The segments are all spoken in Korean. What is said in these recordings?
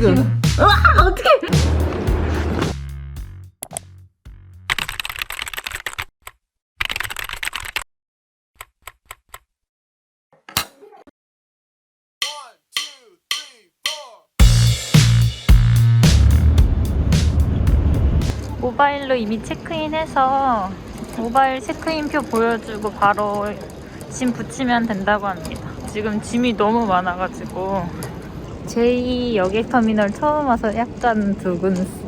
지금. 와 어떻게? 모바일로 이미 체크인해서 모바일 체크인표 보여주고 바로 짐 붙이면 된다고 합니다. 지금 짐이 너무 많아가지고 제2 여객터미널 처음 와서 약간 두근스.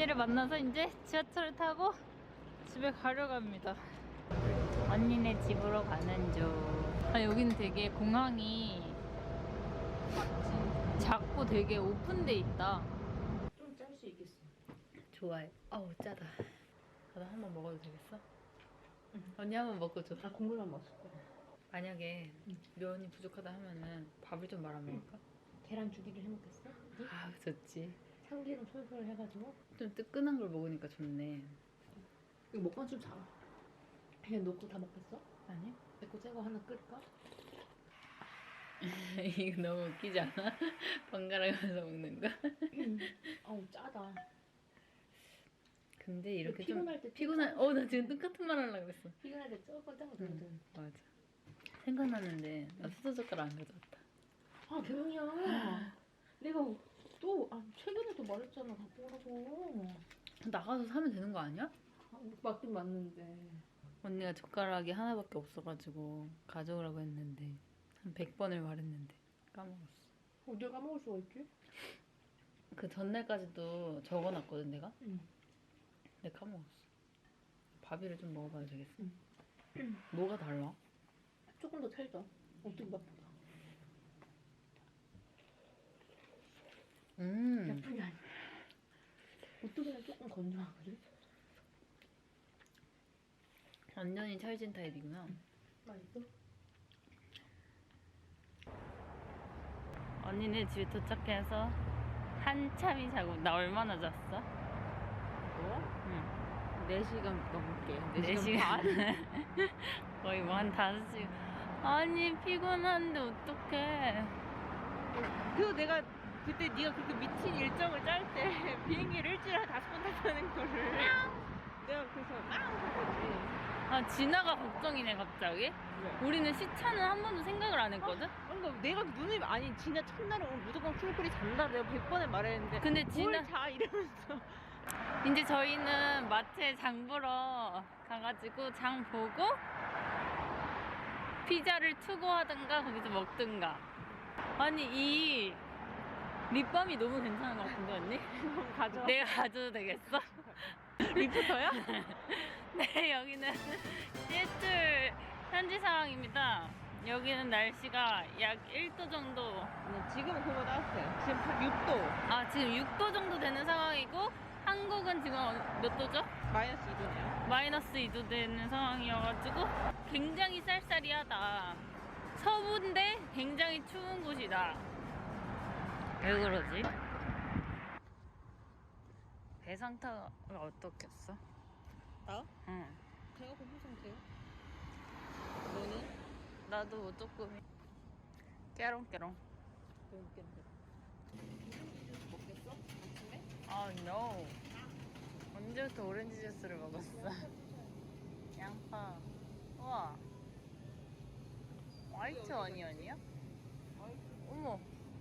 언니를 만나서 이제 지하철을 타고 집에 가려고 합니다. 언니네 집으로 가는 중. 아, 여기는 되게 공항이 작고 되게 오픈돼 있다. 좀 짤 수 있겠어. 좋아해. 아우 짜다. 나도 한 번 먹어도 되겠어? 언니 한 번 먹고 줘. 나 국물만 먹을 거야. 만약에 면이 부족하다 하면은 밥을 좀 말아 먹을까? 계란 주기를 해 먹겠어? 아 좋지. 참기름 솔솔 해가지고 좀 뜨끈한 걸 먹으니까 좋네. 이거 먹방 좀 잘. 그냥 놓고 다 먹겠어? 아니? 내거 새거 하나 끓일까? 이거 너무 웃기지 않아? 번갈아가면서 먹는 거? 어우 짜다. 근데 이렇게 좀 피곤할 때 피곤한. 어나 지금 똑같은 말 하려고 했어. 피곤할 때 저거 짜거든. 맞아. 생각나는데 나 수저 젓가락 안 가져왔다. 아 조용히야. 내가 또 아, 최근에도 말했잖아 갖고 오라고. 나가서 사면 되는 거 아니야? 아, 맞긴 맞는데. 언니가 젓가락이 하나밖에 없어가지고 가져오라고 했는데 한 100번을 말했는데 까먹었어. 어디 까먹을 수가 있지? 그 전날까지도 적어놨거든 내가. 응. 근데 까먹었어. 밥이를 좀 먹어봐도 되겠어? 응. 뭐가 달라? 조금 더 찰져. 어떻게 맛보다. 음. 나쁘지 않아. 오뚜기는 조금 건조하거든. 완전히 찰진 타입이구나. 맛있어? 언니네 집에 도착해서 한참이 자고 나 얼마나 잤어? 뭐? 응. 4시간 넘게. 네 시간 거의 뭐한 다섯 시간. 아니 피곤한데 어떡해? 그리고 내가 그때 네가 그렇게 미친 일정을 짤 때 비행기를 일주일에 다섯 번 타자는 거를 내가 그래서 막 하거지. 아 진아가 걱정이네 갑자기. 왜? 우리는 시차는 한 번도 생각을 안 했거든. 그러니까 내가 눈이 아니 진짜 첫날에 오늘 무조건 풀풀이 잔다 내가 100번을 말했는데 근데 진아 뭘자 이러면서 이제 저희는 마트에 장 보러 가가지고 장 보고 피자를 투고하든가 거기서 먹든가. 아니 이 립밤이 너무 괜찮은 것 같은데 언니? 가져. 내가 가져도 되겠어? 리프터야? 네 여기는 시애틀 현지 상황입니다. 여기는 날씨가 약 1도 정도 네, 지금은 그거 따뜻해. 지금 6도. 아 지금 6도 정도 되는 상황이고 한국은 지금 어- 몇 도죠? 마이너스 2도네요. 마이너스 2도 되는 상황이어가지고 굉장히 쌀쌀이하다. 서부인데 굉장히 추운 곳이다. 왜 그러지? 배 상태가 어떻겠어? 나? 응. 배가 고픈 상태요. 너는? 나도 뭐 조금 깨롱깨롱. 웃겠는데. 먹겠어? 아침에? 아, no. 언제부터 오렌지 주스를 먹었어? 양파. 우와. 화이트 어니언이야?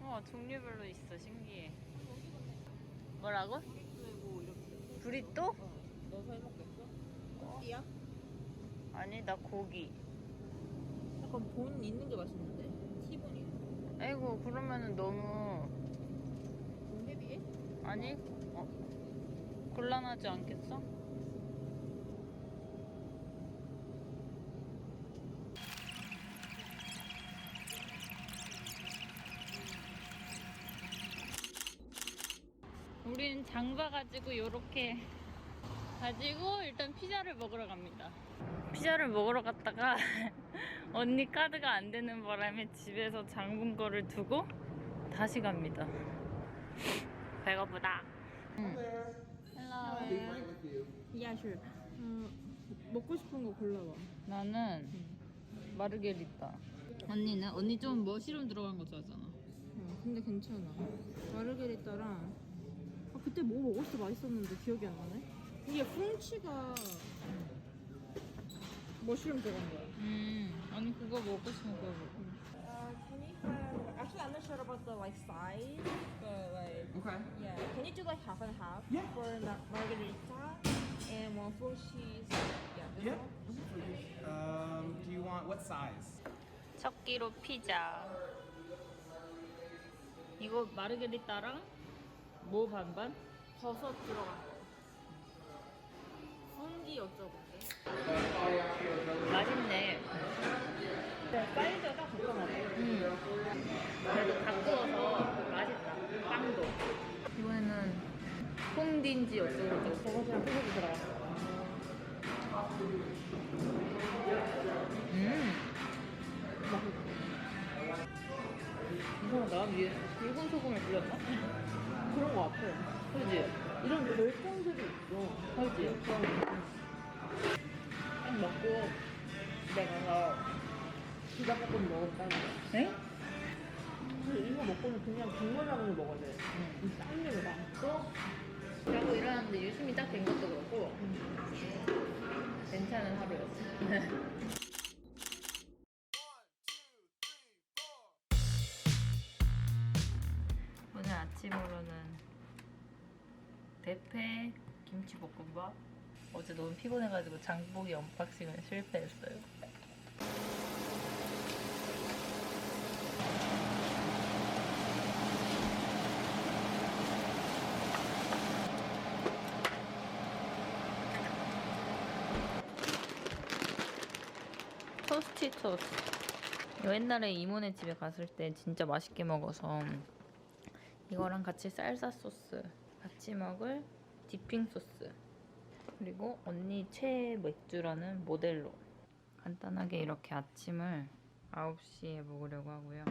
우와, 종류별로 있어. 신기해. 뭐라고? 이렇게. 브리또? 어. 넣어서 해 먹겠어? 띠야? 아니, 나 고기. 약간 본 있는 게 맛있는데? 티본이. 아이고, 그러면은 너무. 좀 헤비해? 아니, 어? 곤란하지 않겠어? 장 봐 가지고 요렇게 가지고 일단 피자를 먹으러 갑니다. 피자를 먹으러 갔다가 언니 카드가 안 되는 바람에 집에서 장본 거를 두고 다시 갑니다. 배고프다. 헬로. 야, 슈. 음, 먹고 싶은 거 골라봐. 나는 마르게리타. 언니는 언니 좀 머시룸 들어간 거 좋아하잖아. 어, 근데 괜찮아. 마르게리따랑 아, 그때 뭐 먹었을 때 맛있었는데 기억이 안 나네. 이게 퐁치가 머쉬룸 들어간 거야. 음, 아니 그거 먹고 싶은 거 먹어. Uh, can you have, actually I'm not sure about the like size, but like Okay. yeah, can you do like half and half Yeah. for mar- margarita and one full cheese? Yeah. this Yeah. one? Um, do you want what size? 첫 끼로 피자. 이거 마르게리타랑 뭐 반반? 버섯 들어간 거. fungi 여쭤볼게. 맛있네. 사이즈가 딱 적당하네. 음. 그래도 가꾸어서 맛있다. 빵도. 이번에는 콩딘지 어쩌고 저쩌고. 버섯이랑 소고기 들어갔어. 음. 이상하다. 위에 붉은 소금을 뿌렸나? 그런 거 같아. 그지? 이런 별똥들이 있어. 그지? 딱 먹고 집에 가서 피자볶음 먹었다는 거. 네? 근데 이거 먹고는 그냥 국물라면을 먹어야 돼. 이 쌈류를 먹고 자고 일어났는데 유심히 딱 된 것도 그렇고 괜찮은 하루였어. 아침으로는 대패 김치볶음밥. 어제 너무 피곤해가지고 장보기 언박싱을 실패했어요. 토스티 토스. 이거 옛날에 이모네 집에 갔을 때 진짜 맛있게 먹어서 이거랑 같이 쌀사 소스 같이 먹을 디핑 소스 그리고 언니 최애 맥주라는 모델로 간단하게 이렇게 아침을 9시에 먹으려고 하고요.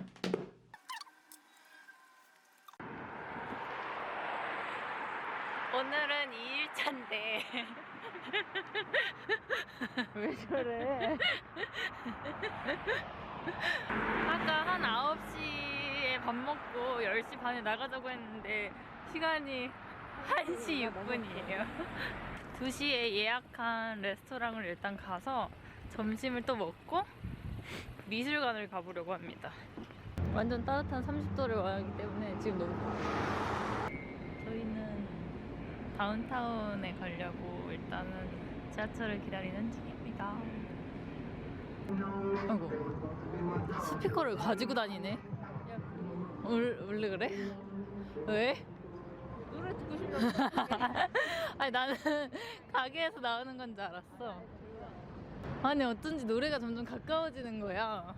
오늘은 2일차인데 왜 저래? 아까 한 9시에 밥 먹고 10시 반에 나가자고 했는데 시간이 1시 6분이에요. 2시에 예약한 레스토랑을 일단 가서 점심을 또 먹고 미술관을 가보려고 합니다. 완전 따뜻한 30도를 원하기 때문에 지금 너무 더워요. 저희는 다운타운에 가려고 일단은 지하철을 기다리는 중입니다. 아이고 스피커를 가지고 다니네. 원- 원래 그래? 왜? 노래 듣고 싶나? 아니 나는 가게에서 나오는 건 줄 알았어. 아니 어쩐지 노래가 점점 가까워지는 거야.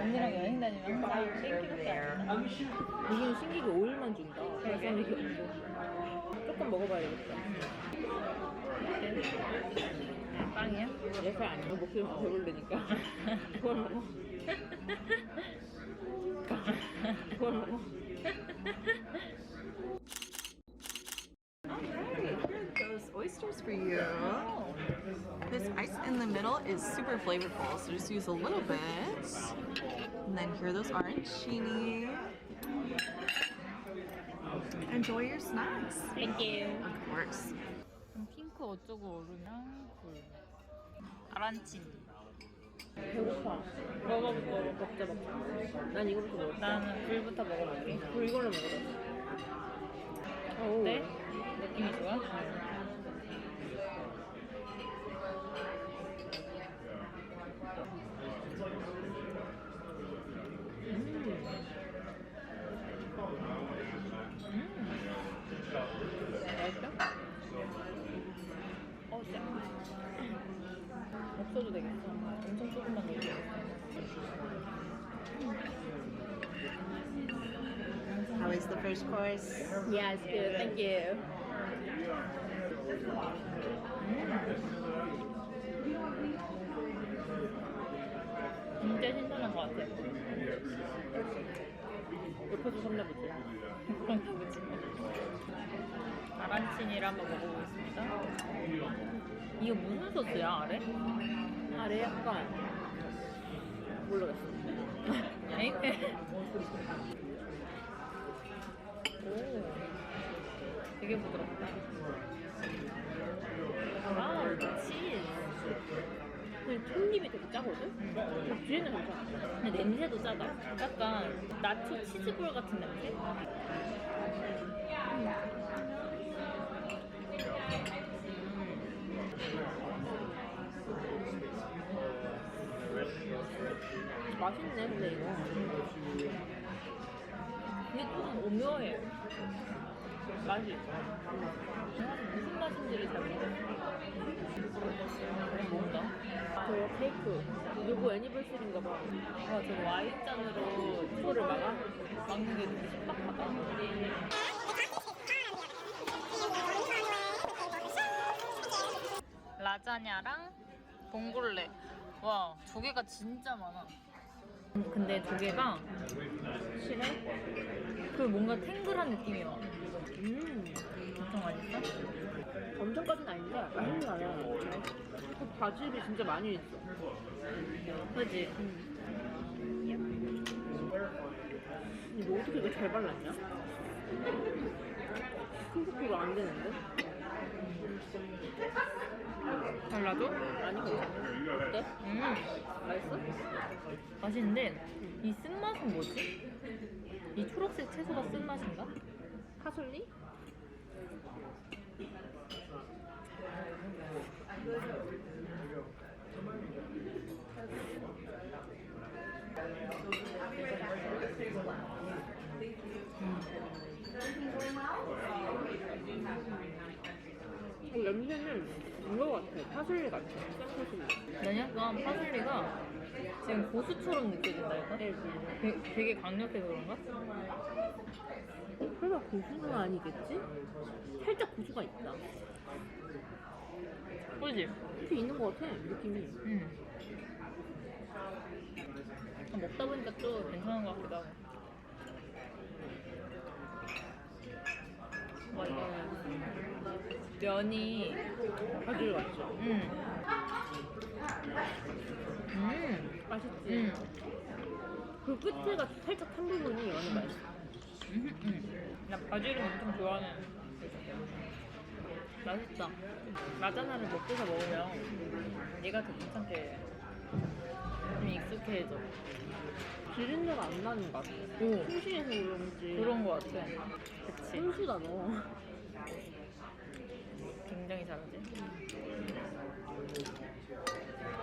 언니랑 여행 다니면 항상 땡기밖에 안 나. 여기는 신기게 오일만 준다. 그래서 이게 없고. 조금 먹어봐야 되겠다. 빵이야? 예살 아니야. 목소리 배부르니까. 그걸 먹어. 그걸 먹어. oysters for you. This ice in the middle is super flavorful, so just use a little bit. And then here those arancini. Enjoy your snacks. Thank you. Of course. 핑크 어쩌고 얼음이랑 굴. 아란친. 배고파. 먹어부터 먹자 먹자. 난 이거부터 먹을게. 나는 굴부터 먹어볼게. 그리고 이걸로 먹어봐. 오. 어때? 느낌이 좋아? First course? Yeah, it's good. Thank you. 진짜 신선한 것 같아. 옆에서 보지. 아란치니를 한번 먹어보겠습니다. 이거 무슨 소스야, 아래? 아래 약간 모르겠어. 에이? 오, 되게 부드럽다. 와우, 치즈. 그냥 톱잎이 되게 짜거든? 근데 뒤에는 괜찮아. 근데 냄새도 짜다. 약간 나초 치즈볼 같은 냄새? 맛있네, 근데 이거. 근데 좀 오묘해. 맛이. 무슨 맛인지를 잘 모르겠어. 뭔가? 저 케이크. 누구 애니버스리인가 봐. 와, 저 와인잔으로 초를 막아? 막는 게 되게 신박하다. 라자냐랑 봉골레. 와, 조개가 진짜 많아. 근데 조개가 실해? 그 뭔가 탱글한 느낌이 와. 음, 엄청 맛있어? 엄청까지는 아닌데, 맛있는 거 아니야. 그 바질이 진짜 많이 있어. 그지? 근데 너 어떻게 이거 잘 발랐냐? 핑크피로 안 되는데? 달라줘? 아니. 어때? 음, 맛있어? 맛있는데 이 쓴맛은 뭐지? 이 초록색 채소가 쓴맛인가? 파슬리? 이거 같아. 파슬리 같아. 생파슬리. 난 약간 파슬리가 지금 고수처럼 느껴진달까? 네. 되게, 되게 강력해서 그런가? 설마 고수는 아니겠지? 살짝 고수가 있다. 그지? 이렇게 있는 것 같아, 느낌이. 응. 아, 먹다 보니까 또 괜찮은 것 같기도 하고. 면이 바질 같죠? 음. 음. 맛있지? 음. 그 끝에가 살짝 탄 부분이 완전 맛있어. 음. 음. 나 바질을 엄청 좋아하는 맛있다. 라자나를 먹고서 먹으면 얘가 더 괜찮게 좀 익숙해져. 비린내가 안 나는 것 같아. 오 충실해서 그런지. 그런 거 같아. 그치. 순수다 너. 굉장히 잘하지.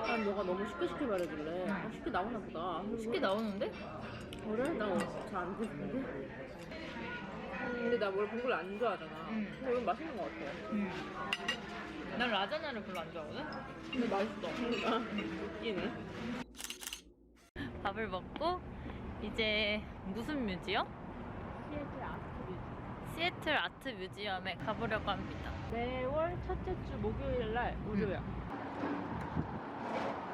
난 너가 너무 쉽게 쉽게 말해길래 아, 쉽게 나오나 보다. 쉽게 나오는데? 그래? 나잘안 되는데. 음, 근데 나 원래 봉골 안 좋아하잖아. 응. 근데 이건 맛있는 것 같아. 응. 난 라자냐를 별로 안 좋아하거든? 근데 맛있어. 웃기네. 밥을 먹고 이제 무슨 뮤지엄? 시애틀 아트뷰. 시애틀 아트 뮤지엄에 가보려고 합니다. 매월 첫째 주 목요일 날 무료야. 아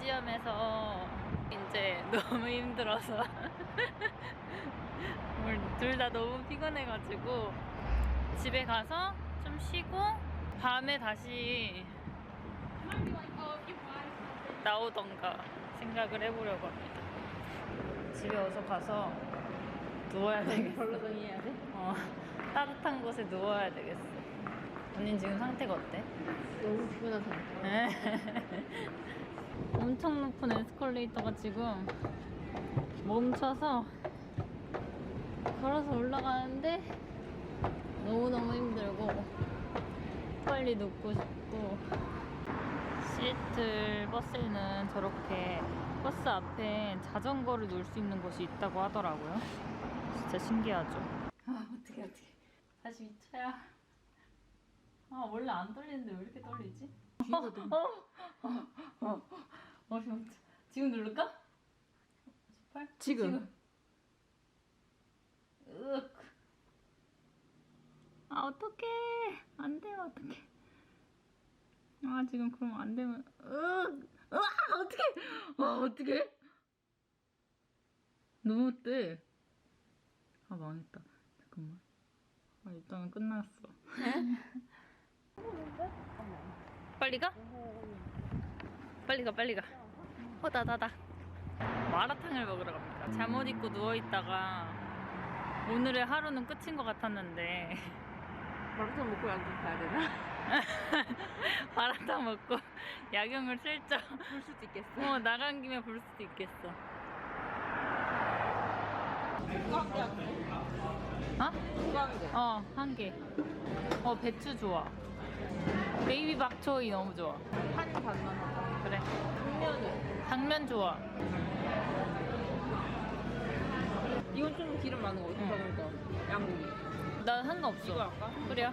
트 뮤지엄에서 이제 너무 힘들어서 둘 다 너무 피곤해가지고 집에 가서 좀 쉬고 밤에 다시 나오던가 생각을 해보려고 합니다. 집에 어서 가서 누워야 되겠어. 벌러덩이 해야 돼? 어, 따뜻한 곳에 누워야 되겠어. 언닌 지금 상태가 어때? 너무 피곤한 상태. 엄청 높은 에스컬레이터가 지금 멈춰서 걸어서 올라가는데 너무너무 힘들고 빨리 눕고 싶고 시애틀 버스에는 저렇게 버스 앞에 자전거를 놓을 수 있는 곳이 있다고 하더라고요. 진짜 신기하죠. 아 어떻게 어떻게 다시 미쳐야. 아 원래 안 떨리는데 왜 이렇게 떨리지? 어, 어, 어, 어, 지금, 지금 누를까? 18? 지금. 으악. 아, 어떡해. 안 돼요, 어떡해. 아, 지금 그럼 안 되면, 으악. 으아, 어떡해. 아, 어떡해. 너무 뜨. 아, 망했다. 잠깐만. 아, 일단은 끝났어. 빨리 가? 빨리 가, 빨리 가. 어, 나다다. 마라탕을 먹으러 갑니다. 잠옷 입고 누워있다가 오늘의 하루는 끝인 것 같았는데 마라탕 먹고 약좀 가야 되나? 마라탕 먹고 야경을 슬쩍 볼 수도 있겠어. 어, 나간 김에 볼 수도 있겠어. 어? 어, 한 개. 어, 배추 좋아. 베이비 박초이 너무 좋아. 한 반만. 그래. 당면은? 당면 좋아. 이건 좀 기름 많은 거 같아. 응. 그러니까 양고기. 난 상관없어. 이거 할까? 그래요?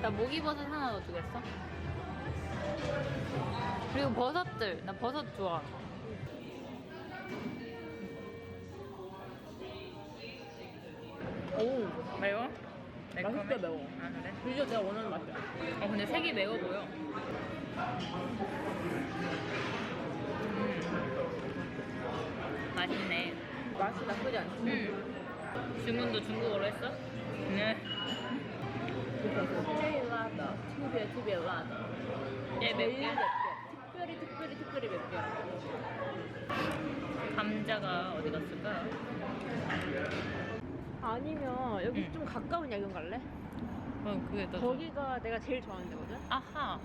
나 목이버섯 하나 넣어주겠어? 그리고 버섯들. 나 버섯 좋아. 오, 매워? 맛있다, 매워. 아, 그래? 드디어 내가 원하는 맛이야. 어, 근데 색이 매워 보여. 음. 맛있네. 맛이 나쁘지 않지? 음. 주문도 중국어로 했어? 네. 最辣的，特别特别辣的， 얘 몇 개? 특별히 특별히 특별히 몇 개. 감자가 어디 갔을까? 아니면 여기 응. 좀 가까운 야경 갈래? 어, 그게 더. 거기가 내가 제일 좋아하는 데거든. 아하.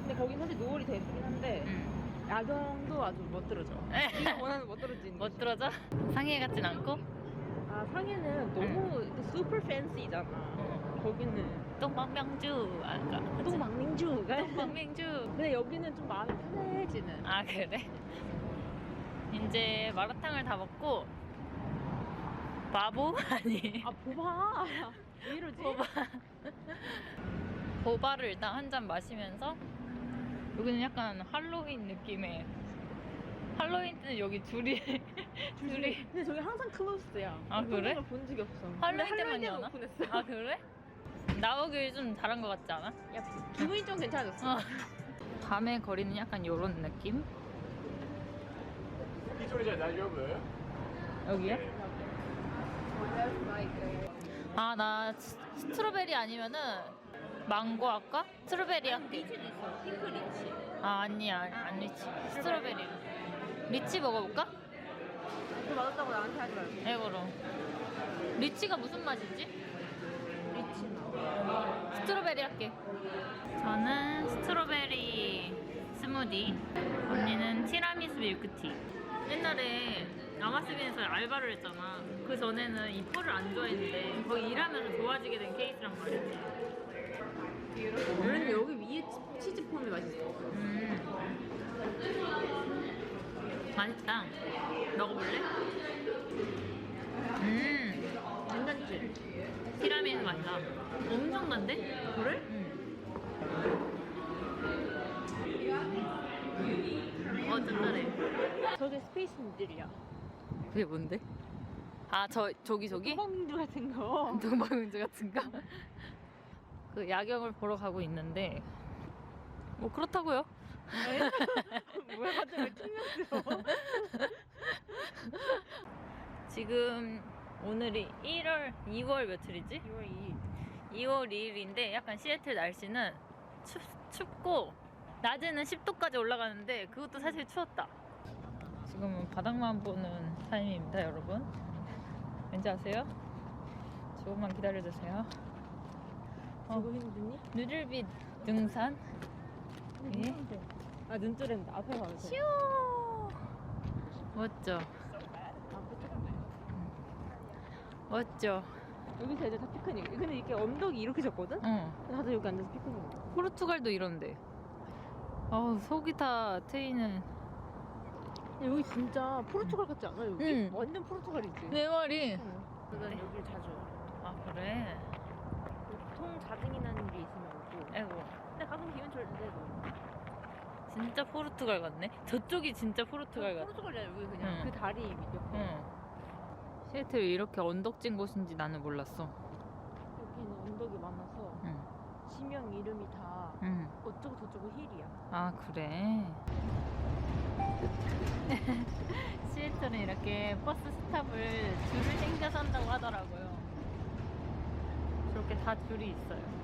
근데 거기 사실 노을이 되게 예쁘긴 한데 음. 야경도 아주 멋들어져. 네가 원하는 멋들어지는 못. 들어져? 상해 같진 않고? 아 상해는 너무 슈퍼 팬시잖아. 거기는 똥방명주 아까 그치? 똥방민주가. 똥방명주 근데 여기는 좀 마음이 편해지는. 아 그래? 이제 마라탕을 다 먹고 바보? 아니 아 보봐. 왜 이러지? 보바 보바를 일단 한 잔 마시면서 여기는 약간 할로윈 느낌의 할로윈 때는 여기 둘이 둘이 근데 저기 항상 클로스야. 아, 그래? 본 적이 없어. 할로윈 근데 때만 여나? 오픈했어. 아 그래? 나오길 좀 잘한 것 같지 않아? 야 기분이 좀 괜찮아졌어. 어. 밤에 거리는 약간 요런 느낌? 여기요? 아, 나 스- 스트로베리 아니면은 망고 할까? 스트로베리 할게. 리치는 있어. 핑크 리치. 아, 아니야. 안 리치. 스트로베리. 리치 먹어볼까? 그거 맛없다고 나한테 하지 말고. 이거로. 리치가 무슨 맛이지? 리치나. 스트로베리 할게. 저는 스트로베리 스무디. 언니는 티라미수 밀크티. 옛날에 아마스빈에서 알바를 했잖아. 그 전에는 이 펄을 안 좋아했는데 거기 일하면서 좋아지게 된 케이스란 말이지. 원래 여기 위에 치- 치즈 폼이 맛있어. 음. 맛있다. 먹어볼래? 음. 괜찮지? 티라미수 맛이다. 엄청 단데? 그래? 응. 어, 짭짤해. 저게 스페이스 니들이야. 그게 뭔데? 아, 저, 저기, 저기? 뚜껑주 같은 거. 동방은주 같은가? 그 야경을 보러 가고 있는데, 뭐, 그렇다고요. 뭐야 갑자기 퉁명스러워. 지금 오늘이 1월, 2월 며칠이지? 2월 2일. 2월 2일인데 약간 시애틀 날씨는 춥, 춥고 낮에는 10도까지 올라가는데 그것도 사실 추웠다. 지금은 바닥만 보는 타임입니다, 여러분. 왠지 아세요? 조금만 기다려주세요. 어. 저거 힘드니? 누들빛 등산. 예. 아 눈조랜다. 앞에 봐도 돼. 슈! 멋져. 멋져. 여기서 애들 다 피크닉. 근데 이렇게 언덕이 이렇게 졌거든? 응. 다들 여기 앉아서 피크닉. 포르투갈도 이런데. 어우, 속이 다 트이는. 여기 진짜 포르투갈 같지 않아 여기? 응. 완전 포르투갈이지. 내 말이. 응. 난 여기를 자주 와. 아, 그래? 보통 자증이 나는 일이 있으면 오고. 아이고. 근데 가끔 기분 좋을 때도. 진짜 포르투갈 같네. 저쪽이 진짜 포르투갈 같아. 포르투갈이야 여기 그냥 응. 그 다리 밑 옆에. 응. 시애틀 이렇게 언덕진 곳인지 나는 몰랐어. 여기는 언덕이 많아서 응. 지명 이름이 다 응. 어쩌고 저쩌고 힐이야. 아, 그래? 시애틀은 이렇게 버스 스탑을 줄을 챙겨 산다고 하더라고요. 저렇게 다 줄이 있어요.